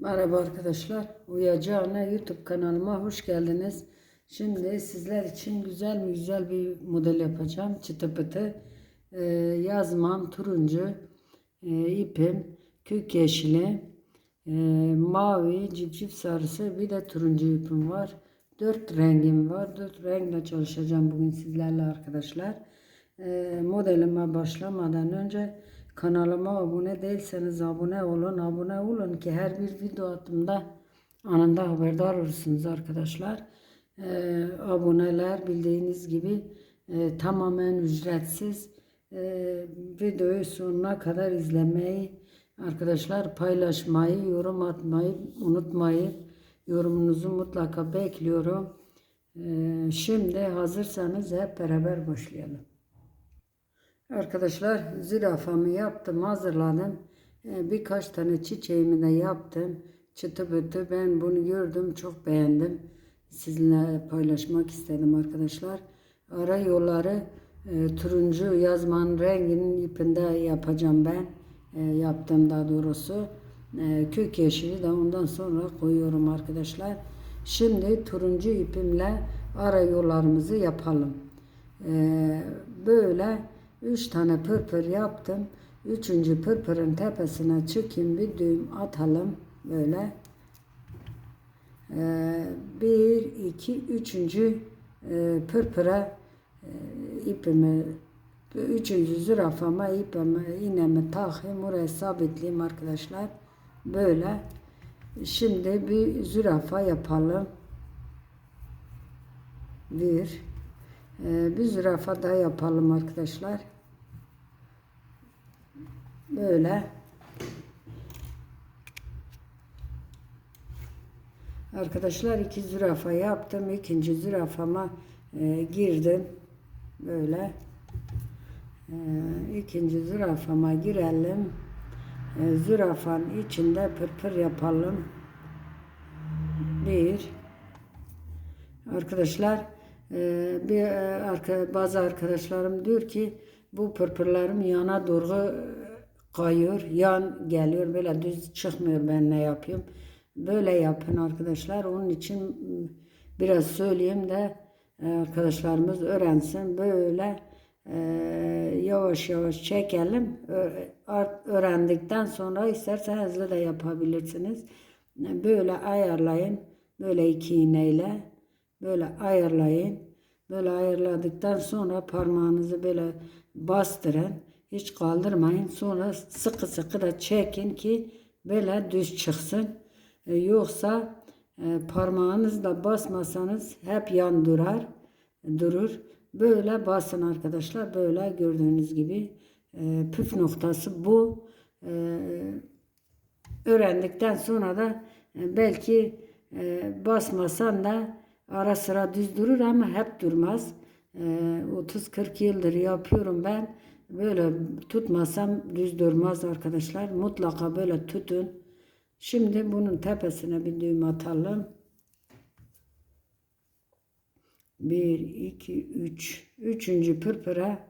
Merhaba arkadaşlar. Uyacağına YouTube kanalıma hoş geldiniz. Şimdi sizler için güzel güzel bir model yapacağım. Çıtı pıtı. Ee, yazmam turuncu. e, ipim kök yeşili. e, mavi civciv sarısı bir de turuncu ipim var. Dört rengim var. Dört renkle çalışacağım bugün sizlerle arkadaşlar. Ee, modelime başlamadan önce kanalıma abone değilseniz abone olun. Abone olun ki her bir video attığımda anında haberdar olursunuz arkadaşlar. Ee, aboneler bildiğiniz gibi e, tamamen ücretsiz. Ee, videoyu sonuna kadar izlemeyi arkadaşlar paylaşmayı, yorum atmayı unutmayın. Yorumunuzu mutlaka bekliyorum. Ee, şimdi hazırsanız hep beraber başlayalım. Arkadaşlar zürafamı yaptım hazırladım. Ee, birkaç tane çiçeğimi de yaptım. Çıtı pıtı ben bunu gördüm çok beğendim. Sizinle paylaşmak istedim arkadaşlar. Ara yolları e, turuncu yazmanın renginin ipinde yapacağım ben. E, yaptım daha doğrusu. E, kök yeşili de ondan sonra koyuyorum arkadaşlar. Şimdi turuncu ipimle ara yollarımızı yapalım. Ee, böyle üç tane pırpır yaptım. Üçüncü pırpırın tepesine çıkayım bir düğüm atalım böyle. Ee, bir, iki, üçüncü e, pırpıra e, ipimi üçüncü zürafama ipimi iğnemi takayım oraya sabitleyeyim arkadaşlar. Böyle. Şimdi bir zürafa yapalım. Bir. Ee, bir zürafa daha yapalım arkadaşlar. Böyle. Arkadaşlar iki zürafa yaptım. İkinci zürafama e, girdim. Böyle. E, ikinci zürafama girelim. E, zürafanın içinde pırpır yapalım. Bir. Arkadaşlar e, bir e, arka, bazı arkadaşlarım diyor ki bu pırpırlarım yana doğru kayıyor, yan geliyor böyle düz çıkmıyor ben ne yapayım. Böyle yapın arkadaşlar. Onun için biraz söyleyeyim de e, arkadaşlarımız öğrensin. Böyle e, yavaş yavaş çekelim. Öğrendikten sonra istersen hızlı da yapabilirsiniz. Böyle ayarlayın. Böyle iki iğneyle böyle ayarlayın. Böyle ayarladıktan sonra parmağınızı böyle bastırın. Hiç kaldırmayın. Sonra sıkı sıkı da çekin ki böyle düz çıksın. E, yoksa e, parmağınızla basmasanız hep yan durar. Durur. Böyle basın arkadaşlar. Böyle gördüğünüz gibi e, püf noktası bu. E, öğrendikten sonra da belki basmasan da ara sıra düz durur ama hep durmaz. E, 30-40 yıldır yapıyorum ben. Böyle tutmasam düz durmaz arkadaşlar. Mutlaka böyle tutun. Şimdi bunun tepesine bir düğüm atalım. 1, 2, 3. Üçüncü pırpıra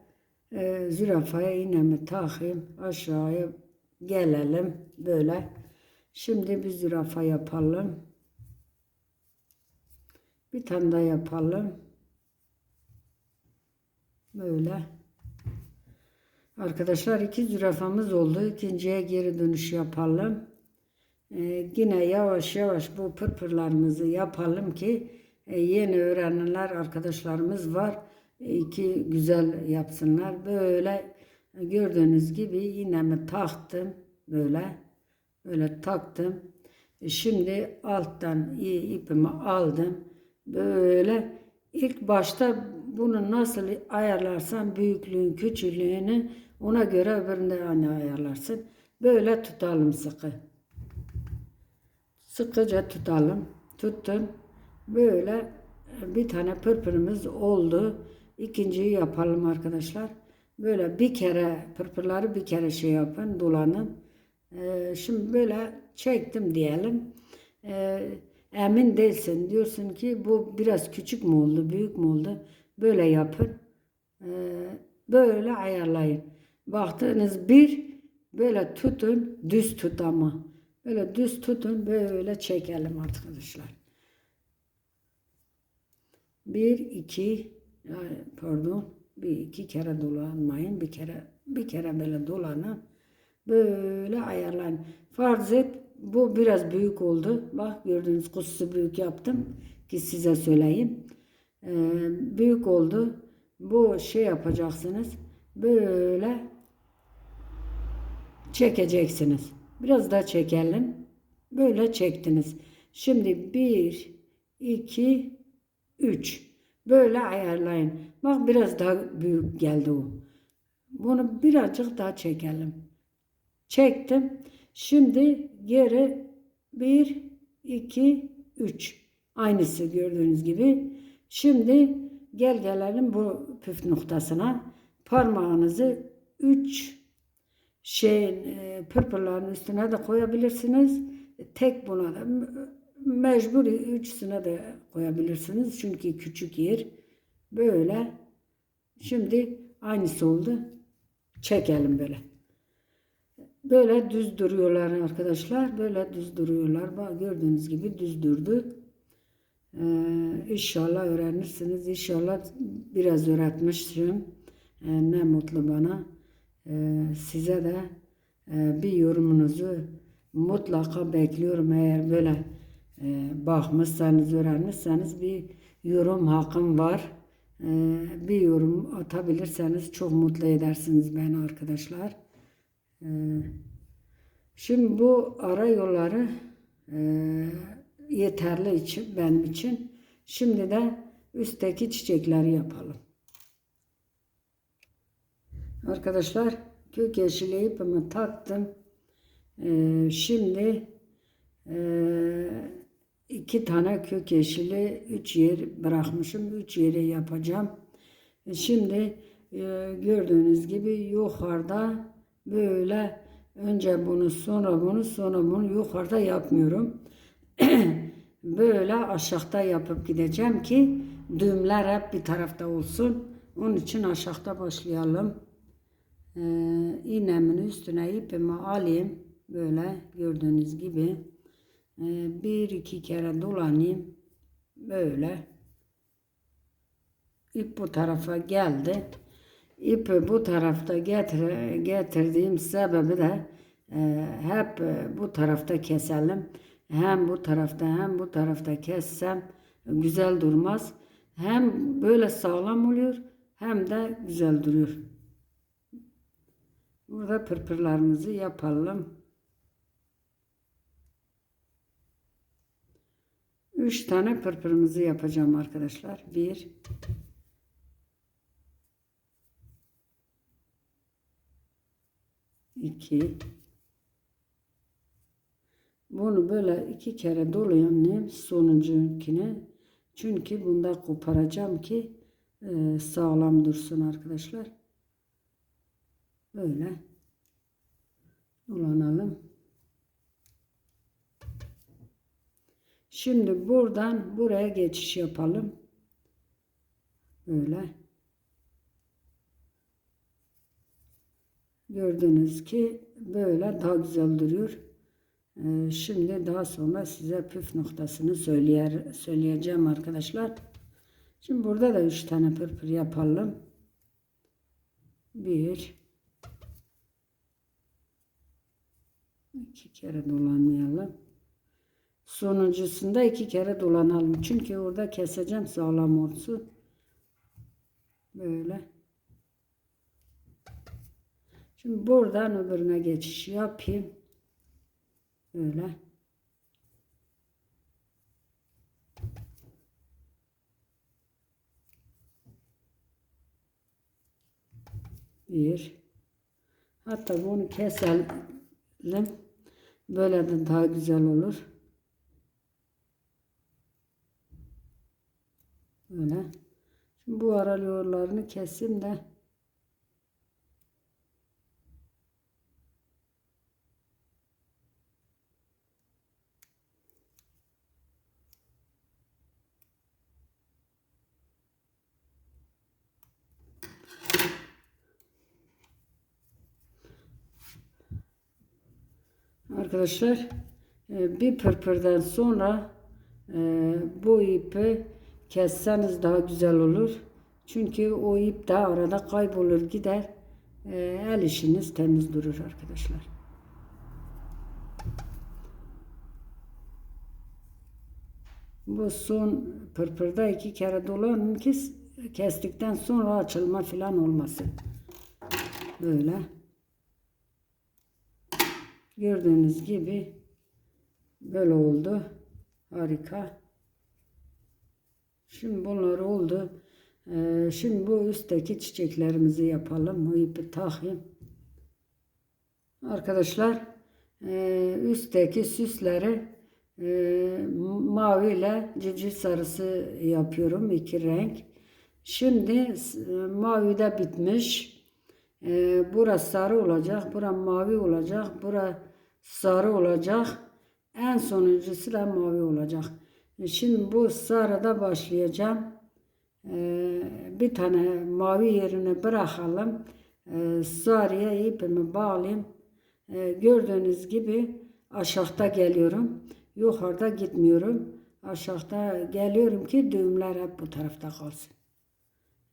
e, zürafaya iğnemi takayım. Aşağıya gelelim. Böyle. Şimdi bir zürafa yapalım. Bir tane daha yapalım. Böyle. Arkadaşlar iki zürafamız oldu. İkinciye geri dönüş yapalım. Ee, yine yavaş yavaş bu pırpırlarımızı yapalım ki e, yeni öğrenenler arkadaşlarımız var. E, ki güzel yapsınlar. Böyle gördüğünüz gibi iğnemi taktım. Böyle. Böyle taktım. E, Şimdi alttan ipimi aldım. Böyle ilk başta bunu nasıl ayarlarsan büyüklüğün küçüklüğünü ona göre öbüründe aynı ayarlarsın. Böyle tutalım sıkı. Sıkıca tutalım. Tuttum. Böyle bir tane pırpırımız oldu. İkinciyi yapalım arkadaşlar. Böyle bir kere pırpırları bir kere şey yapın dolanın. Ee, şimdi böyle çektim diyelim. Ee, emin değilsin. Diyorsun ki bu biraz küçük mü oldu, büyük mü oldu? Böyle yapın. Ee, böyle ayarlayın. Baktığınız bir böyle tutun, düz tut ama. Böyle düz tutun böyle çekelim arkadaşlar. Bir iki ay, pardon bir iki kere dolanmayın bir kere bir kere böyle dolanın böyle ayarlayın. Farz et bu biraz büyük oldu. Bak gördüğünüz kutusu büyük yaptım ki size söyleyeyim. Ee, büyük oldu. Bu şey yapacaksınız. Böyle çekeceksiniz. Biraz daha çekelim. Böyle çektiniz. Şimdi bir, iki, üç. Böyle ayarlayın. Bak biraz daha büyük geldi o. Bunu birazcık daha çekelim. Çektim. Şimdi geri bir, iki, üç. Aynısı gördüğünüz gibi. Şimdi gel gelelim bu püf noktasına. Parmağınızı üç şeyin e, pırpırların üstüne de koyabilirsiniz. Tek buna da mecbur üçüne de koyabilirsiniz. Çünkü küçük yer. Böyle. Şimdi aynısı oldu. Çekelim böyle. Böyle düz duruyorlar arkadaşlar. Böyle düz duruyorlar. Bak gördüğünüz gibi düz durdu. Ee, inşallah öğrenirsiniz. İnşallah biraz öğretmişim. Ee, ne mutlu bana. Ee, size de e, bir yorumunuzu mutlaka bekliyorum. Eğer böyle e, bakmışsanız, öğrenmişseniz bir yorum hakkım var. Ee, bir yorum atabilirseniz çok mutlu edersiniz beni arkadaşlar. Ee, Şimdi bu ara yolları e, yeterli için benim için. Şimdi de üstteki çiçekleri yapalım. Arkadaşlar kök yeşili ipimi taktım. Ee, şimdi e, iki tane kök yeşili üç yer bırakmışım. Üç yeri yapacağım. E, Şimdi e, gördüğünüz gibi yukarıda böyle önce bunu sonra bunu sonra bunu yukarıda yapmıyorum. böyle aşağıda yapıp gideceğim ki düğümler hep bir tarafta olsun. Onun için aşağıda başlayalım. Ee, iğnemin üstüne ipimi alayım. Böyle gördüğünüz gibi. Ee, bir iki kere dolanayım. Böyle. İp bu tarafa geldi. İpi bu tarafta getir, getirdiğim sebebi de e, hep e, bu tarafta keselim. Hem bu tarafta hem bu tarafta kessem güzel durmaz. Hem böyle sağlam oluyor hem de güzel duruyor. Burada pırpırlarımızı yapalım. Üç tane pırpırımızı yapacağım arkadaşlar. Bir, iki, bunu böyle iki kere dolayayım sonuncukine. Çünkü bunda koparacağım ki e, sağlam dursun arkadaşlar. Böyle dolanalım. Şimdi buradan buraya geçiş yapalım. Böyle. Gördüğünüz ki böyle daha güzel duruyor. Ee, Şimdi daha sonra size püf noktasını söyleyer, söyleyeceğim arkadaşlar. Şimdi burada da üç tane pırpır yapalım. Bir, iki kere dolanmayalım. Sonuncusunda iki kere dolanalım. Çünkü orada keseceğim sağlam olsun. Böyle. Şimdi buradan öbürüne geçiş yapayım. Böyle. Bir. Hatta bunu keselim. Böyle de daha güzel olur. Böyle. Şimdi bu ara yollarını keseyim de Arkadaşlar e, bir pırpırdan sonra e, bu ipi kesseniz daha güzel olur. Çünkü o ip de arada kaybolur gider. E, el işiniz temiz durur arkadaşlar. Bu son pırpırda iki kere dolanın ki kestikten sonra açılma falan olmasın. Böyle. Gördüğünüz gibi böyle oldu. Harika. Şimdi bunlar oldu. Ee, şimdi bu üstteki çiçeklerimizi yapalım. O ipi takayım. Arkadaşlar e, üstteki süsleri e, mavi ile civciv sarısı yapıyorum. iki renk. Şimdi e, mavi de bitmiş. E, burası sarı olacak. Bura mavi olacak. Bura sarı olacak. En sonuncusu da mavi olacak. E, Şimdi bu sarıda başlayacağım. E, bir tane mavi yerine bırakalım. E, sarıya ipimi bağlayayım. E, gördüğünüz gibi aşağıda geliyorum. Yukarıda gitmiyorum. Aşağıda geliyorum ki düğümler hep bu tarafta kalsın.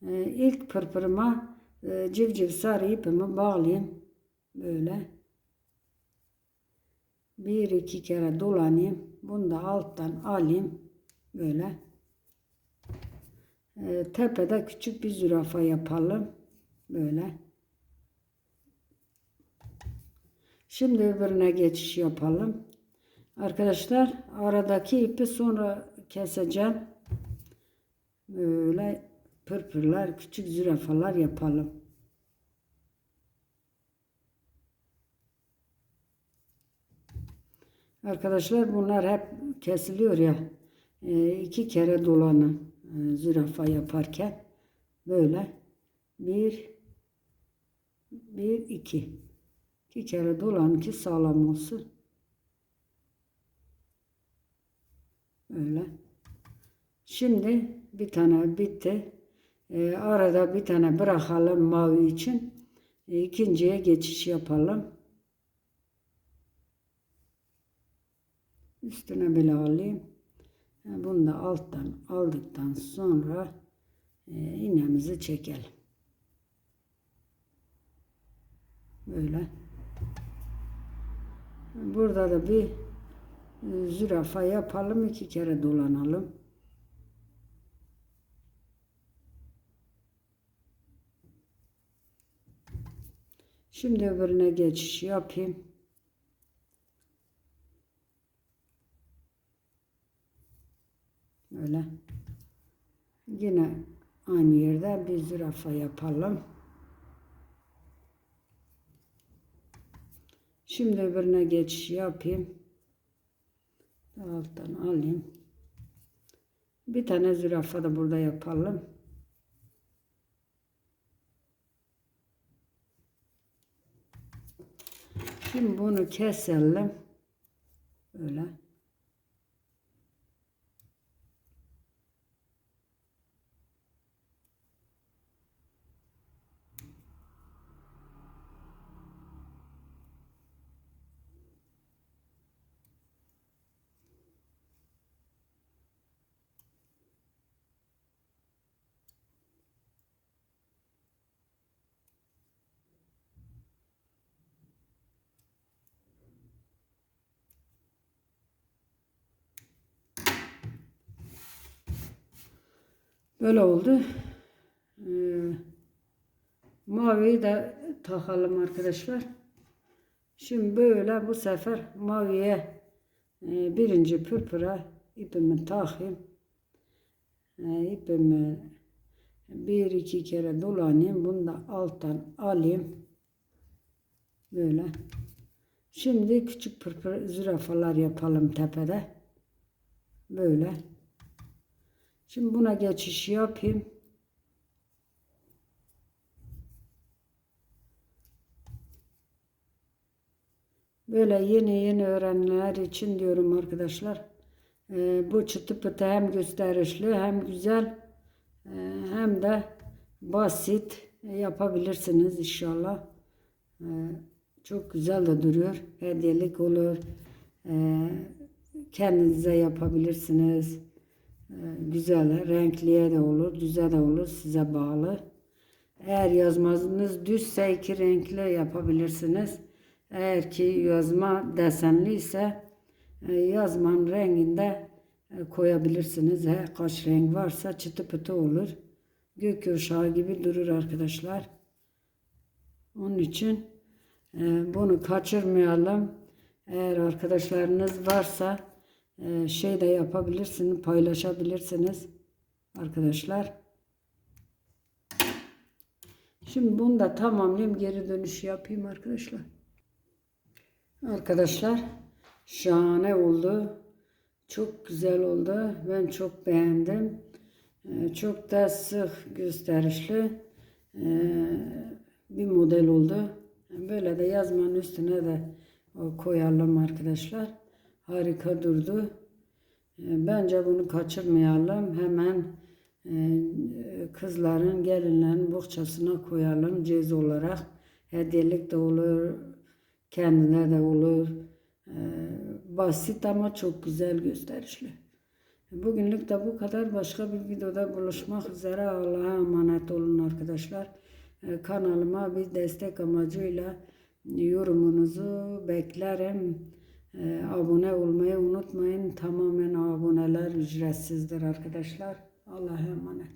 E, ilk pırpırıma e, civciv sarı ipimi bağlayayım. Böyle. Bir iki kere dolanayım. Bunu da alttan alayım. Böyle. E, tepede küçük bir zürafa yapalım. Böyle. Şimdi öbürüne geçiş yapalım. Arkadaşlar aradaki ipi sonra keseceğim. Böyle pırpırlar, küçük zürafalar yapalım. Arkadaşlar bunlar hep kesiliyor ya. E, iki kere dolanı e, zürafa yaparken böyle bir bir iki iki kere dolan ki sağlam olsun. Öyle. Şimdi bir tane bitti. E, arada bir tane bırakalım mavi için. E, ikinciye geçiş yapalım. Üstüne böyle alayım. Bunu da alttan aldıktan sonra e, iğnemizi çekelim. Böyle. Burada da bir e, zürafa yapalım. iki kere dolanalım. Şimdi öbürüne geçiş yapayım. Öyle. Yine aynı yerde bir zürafa yapalım. Şimdi öbürüne geçiş yapayım. Alttan alayım. Bir tane zürafa da burada yapalım. Şimdi bunu keselim. Öyle. Böyle oldu. Ee, maviyi de takalım arkadaşlar. Şimdi böyle bu sefer maviye e, birinci pırpıra ipimi takayım. E, ipimi bir iki kere dolanayım. Bunu da alttan alayım. Böyle. Şimdi küçük pırpır zürafalar yapalım tepede. Böyle. Şimdi buna geçiş yapayım. Böyle yeni yeni öğrenenler için diyorum arkadaşlar. Ee, bu çıtı pıtı hem gösterişli hem güzel e, hem de basit yapabilirsiniz inşallah. Ee, çok güzel de duruyor. Hediyelik olur. Ee, kendinize yapabilirsiniz. Ee, güzel, renkliye de olur, düze de olur, size bağlı. Eğer yazmanız düzse iki renkli yapabilirsiniz. Eğer ki yazma desenli ise e, yazmanın renginde e, koyabilirsiniz. He, kaç renk varsa çıtı pıtı olur. Gökkuşağı gibi durur arkadaşlar. Onun için e, bunu kaçırmayalım. Eğer arkadaşlarınız varsa şey de yapabilirsiniz, paylaşabilirsiniz arkadaşlar. Şimdi bunu da tamamlayayım. Geri dönüş yapayım arkadaşlar. Arkadaşlar şahane oldu. Çok güzel oldu. Ben çok beğendim. Ee, Çok da sık gösterişli ee, bir model oldu. Böyle de yazmanın üstüne de koyalım arkadaşlar. Harika durdu. Ee, Bence bunu kaçırmayalım. Hemen e, kızların, gelinlerin bohçasına koyalım cez olarak. Hediyelik de olur, kendine de olur. Ee, Basit ama çok güzel gösterişli. Bugünlük de bu kadar. Başka bir videoda buluşmak üzere. Allah'a emanet olun arkadaşlar. Kanalıma bir destek amacıyla yorumunuzu beklerim. Ee, Abone olmayı unutmayın. Tamamen aboneler ücretsizdir arkadaşlar. Allah'a emanet.